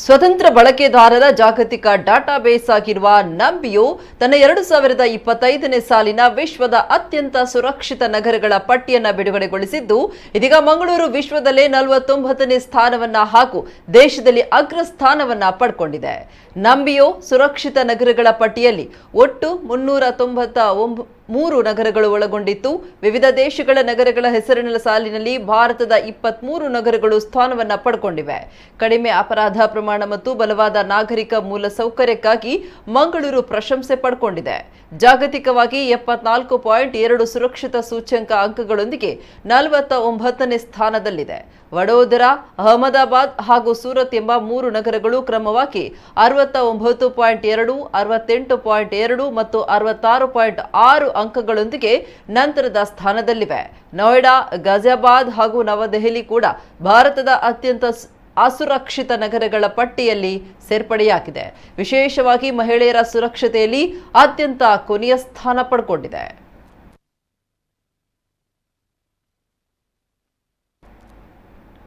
ಸ್ವತಂತ್ರ ಬಳಕೆದಾರರ ಜಾಗತಿಕ ಡಾಟಾಬೇಸ್ ಆಗಿರುವ ನಂಬಿಯು ತನ್ನ ಎರಡು ಸಾವಿರದ ಇಪ್ಪತ್ತೈದನೇ ಸಾಲಿನ ವಿಶ್ವದ ಅತ್ಯಂತ ಸುರಕ್ಷಿತ ನಗರಗಳ ಪಟ್ಟಿಯನ್ನು ಬಿಡುಗಡೆಗೊಳಿಸಿದ್ದು, ಇದೀಗ ಮಂಗಳೂರು ವಿಶ್ವದಲ್ಲೇ ನಲವತ್ತೊಂಬತ್ತನೇ ಸ್ಥಾನವನ್ನ ಹಾಗೂ ದೇಶದಲ್ಲಿ ಅಗ್ರ ಸ್ಥಾನವನ್ನ ಪಡ್ಕೊಂಡಿದೆ. ನಂಬಿಯೋ ಸುರಕ್ಷಿತ ನಗರಗಳ ಪಟ್ಟಿಯಲ್ಲಿ ಒಟ್ಟು ಮುನ್ನೂರ ತೊಂಬತ್ತ ಮೂರು ನಗರಗಳು ಒಳಗೊಂಡಿತ್ತು. ವಿವಿಧ ದೇಶಗಳ ನಗರಗಳ ಹೆಸರಿನ ಸಾಲಿನಲ್ಲಿ ಭಾರತದ ಇಪ್ಪತ್ಮೂರು ನಗರಗಳು ಸ್ಥಾನವನ್ನು ಪಡ್ಕೊಂಡಿವೆ. ಕಡಿಮೆ ಅಪರಾಧ ಪ್ರಮಾಣ ಮತ್ತು ಬಲವಾದ ನಾಗರಿಕ ಮೂಲ ಸೌಕರ್ಯಕ್ಕಾಗಿ ಮಂಗಳೂರು ಪ್ರಶಂಸೆ ಪಡ್ಕೊಂಡಿದೆ. ಜಾಗತಿಕವಾಗಿ ಎಪ್ಪತ್ನಾಲ್ಕು ಪಾಯಿಂಟ್ ಎರಡು ಸುರಕ್ಷಿತ ಸೂಚ್ಯಂಕ ಅಂಕಗಳೊಂದಿಗೆ ನಲವತ್ತ ಒಂಬತ್ತನೇ ಸ್ಥಾನದಲ್ಲಿದೆ. ವಡೋದರಾ, ಅಹಮದಾಬಾದ್ ಹಾಗೂ ಸೂರತ್ ಎಂಬ ಮೂರು ನಗರಗಳು ಕ್ರಮವಾಗಿ ಅರವತ್ತ ಒಂಬತ್ತು ಪಾಯಿಂಟ್ ಎರಡು, ಅರವತ್ತೆಂಟು ಪಾಯಿಂಟ್ ಎರಡು ಮತ್ತು ಅರವತ್ತಾರು ಪಾಯಿಂಟ್ ಆರು ಅಂಕಗಳೊಂದಿಗೆ ನಂತರದ ಸ್ಥಾನದಲ್ಲಿವೆ. ನೋಯ್ಡಾ ಗಾಜಿಯಾಬಾದ್ ಹಾಗೂ ನವದೆಹಲಿ ಕೂಡ ಭಾರತದ ಅತ್ಯಂತ ಅಸುರಕ್ಷಿತ ನಗರಗಳ ಪಟ್ಟಿಯಲ್ಲಿ ಸೇರ್ಪಡೆಯಾಗಿದೆ. ವಿಶೇಷವಾಗಿ ಮಹಿಳೆಯರ ಸುರಕ್ಷತೆಯಲ್ಲಿ ಅತ್ಯಂತ ಕೊನೆಯ ಸ್ಥಾನ ಪಡ್ಕೊಂಡಿದೆ.